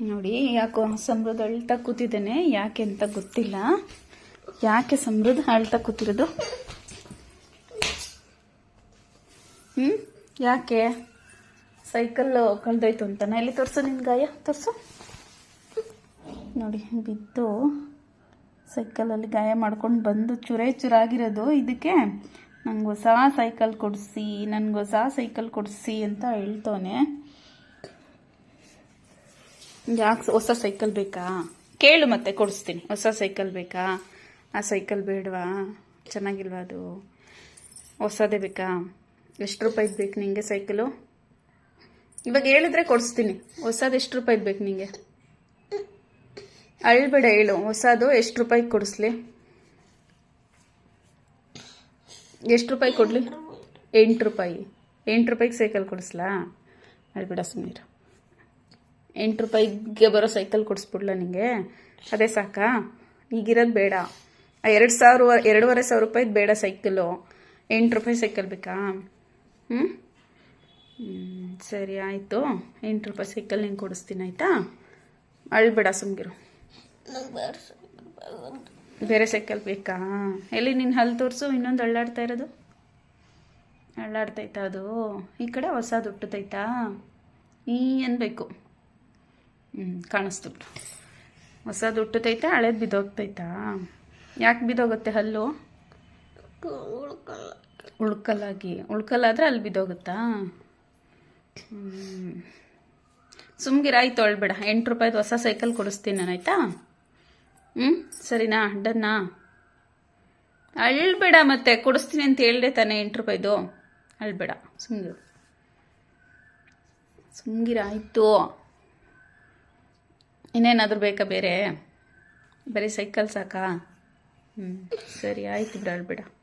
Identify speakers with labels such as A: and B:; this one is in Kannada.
A: ನೋಡಿ, ಯಾಕೋ ಸಮೃದ್ಧ ಅಳ್ತಾ ಕೂತಿದ್ದೇನೆ. ಯಾಕೆ ಅಂತ ಗೊತ್ತಿಲ್ಲ. ಯಾಕೆ ಸಮೃದ್ಧ ಅಳ್ತಾ ಕೂತಿರೋದು? ಹ್ಞೂ ಯಾಕೆ? ಸೈಕಲ್ ಕಳೆದೋಯ್ತು ಅಂತಾನೆ. ಎಲ್ಲಿ ತೋರಿಸು ನಿನ್ನ ಗಾಯ? ತೋರಿಸು. ನೋಡಿ, ಬಿದ್ದು ಸೈಕಲಲ್ಲಿ ಗಾಯ ಮಾಡ್ಕೊಂಡು ಬಂದು ಚುರೇ ಚುರಾಗಿರೋದು. ಇದಕ್ಕೆ ನಂಗೆ ಹೊಸ ಸೈಕಲ್ ಕೊಡಿಸಿ, ನನಗೆ ಹೊಸ ಸೈಕಲ್ ಕೊಡಿಸಿ ಅಂತ ಹೇಳ್ತವನೆ. ಯಾಕೆ ಹೊಸ ಸೈಕಲ್ ಬೇಕಾ? ಕೇಳು ಮತ್ತೆ, ಕೊಡಿಸ್ತೀನಿ. ಹೊಸ ಸೈಕಲ್ ಬೇಕಾ? ಆ ಸೈಕಲ್ ಬೇಡವಾ? ಚೆನ್ನಾಗಿಲ್ವಾ ಅದು? ಹೊಸದೇ ಬೇಕಾ? ಎಷ್ಟು ರೂಪಾಯಿದು ಬೇಕು ನಿಂಗೆ ಸೈಕಲು ಇವಾಗ ಹೇಳಿದ್ರೆ ಕೊಡಿಸ್ತೀನಿ. ಹೊಸದು ಎಷ್ಟು ರೂಪಾಯಿದು ಬೇಕು ನಿಂಗೆ? ಅಳ್ಬೇಡ, ಹೇಳು. ಹೊಸದು ಎಷ್ಟು ರೂಪಾಯಿಗೆ ಕೊಡಿಸ್ಲಿ? ಎಷ್ಟು ರೂಪಾಯಿ ಕೊಡಲಿ? ಎಂಟು ರೂಪಾಯಿ. ಎಂಟು ರೂಪಾಯಿಗೆ ಸೈಕಲ್ ಕೊಡಿಸ್ಲಾ? ಅಳ್ಬೇಡ ಸುಮ್ಮನೆ ಎಂಟು ರೂಪಾಯಿಗೆ ಬರೋ ಸೈಕಲ್ ಕೊಡಿಸ್ಬಿಡ್ಲ ನಿಂಗೆ? ಅದೇ ಸಾಕಾ? ಈಗಿರೋದು ಬೇಡ. ಎರಡು ಸಾವಿರ, ಎರಡೂವರೆ ಸಾವಿರ ರೂಪಾಯಿದು ಬೇಡ ಸೈಕಲು. ಎಂಟು ರೂಪಾಯಿ ಸೈಕಲ್ ಬೇಕಾ? ಹ್ಞೂ ಸರಿ ಆಯಿತು. ಎಂಟು ರೂಪಾಯಿ ಸೈಕಲ್ ನಿಂಗೆ ಕೊಡಿಸ್ತೀನಿ, ಆಯಿತಾ? ಅಳ್ಬೇಡ, ಸುಮ್ಗಿರು. ಬೇರೆ ಸೈಕಲ್ ಬೇಕಾ? ಎಲ್ಲಿ ನಿನ್ನ ಹಲ್ಲು ತೋರಿಸು, ಇನ್ನೊಂದು ಅಳ್ಳಾಡ್ತಾ ಇರೋದು? ಅಳ್ಳಾಡ್ತೈತಾ ಅದು. ಈ ಕಡೆ ಹೊಸ ದುಟ್ಟತೈತಾ ಈ ಅನ್ಬೇಕು ಹ್ಞೂ ಕಾಣಿಸ್ತು. ಹೊಸದು ಹುಟ್ಟತೈತಾ? ಹಳೇದು ಬಿದ್ದೋಗ್ತೈತಾ? ಯಾಕೆ ಬಿದ್ದೋಗುತ್ತೆ ಹಲ್ಲು? ಉಳ್ಕಲ್ಲಾಗಿ. ಉಳ್ಕಲ್ಲಾದ್ರೆ ಅಲ್ಲಿ ಬಿದ್ದೋಗುತ್ತಾ? ಹ್ಞೂ ಸುಮ್ಗಿರ, ಆಯ್ತು, ಅಳ್ಬೇಡ. ಎಂಟು ರೂಪಾಯ್ದು ಹೊಸ ಸೈಕಲ್ ಕೊಡಿಸ್ತೀನಿ ನಾನು, ಆಯ್ತಾ? ಹ್ಞೂ ಸರಿನಾ? ಡನ್ನಾ? ಅಳ್ಬೇಡ ಮತ್ತೆ. ಕೊಡಿಸ್ತೀನಿ ಅಂತ ಹೇಳ್ದೆ ತಾನೆ ಎಂಟು ರೂಪಾಯ್ದು. ಅಳ್ಬೇಡ. ಸುಮ್ಗಿರು. ಸುಮ್ಗಿರ, ಆಯಿತು. ಇನ್ನೇನಾದರೂ ಬೇಕಾ ಬೇರೆ? ಬರೀ ಸೈಕಲ್ ಸಾಕಾ? ಹ್ಞೂ ಸರಿ ಆಯ್ತು ಬಿಡು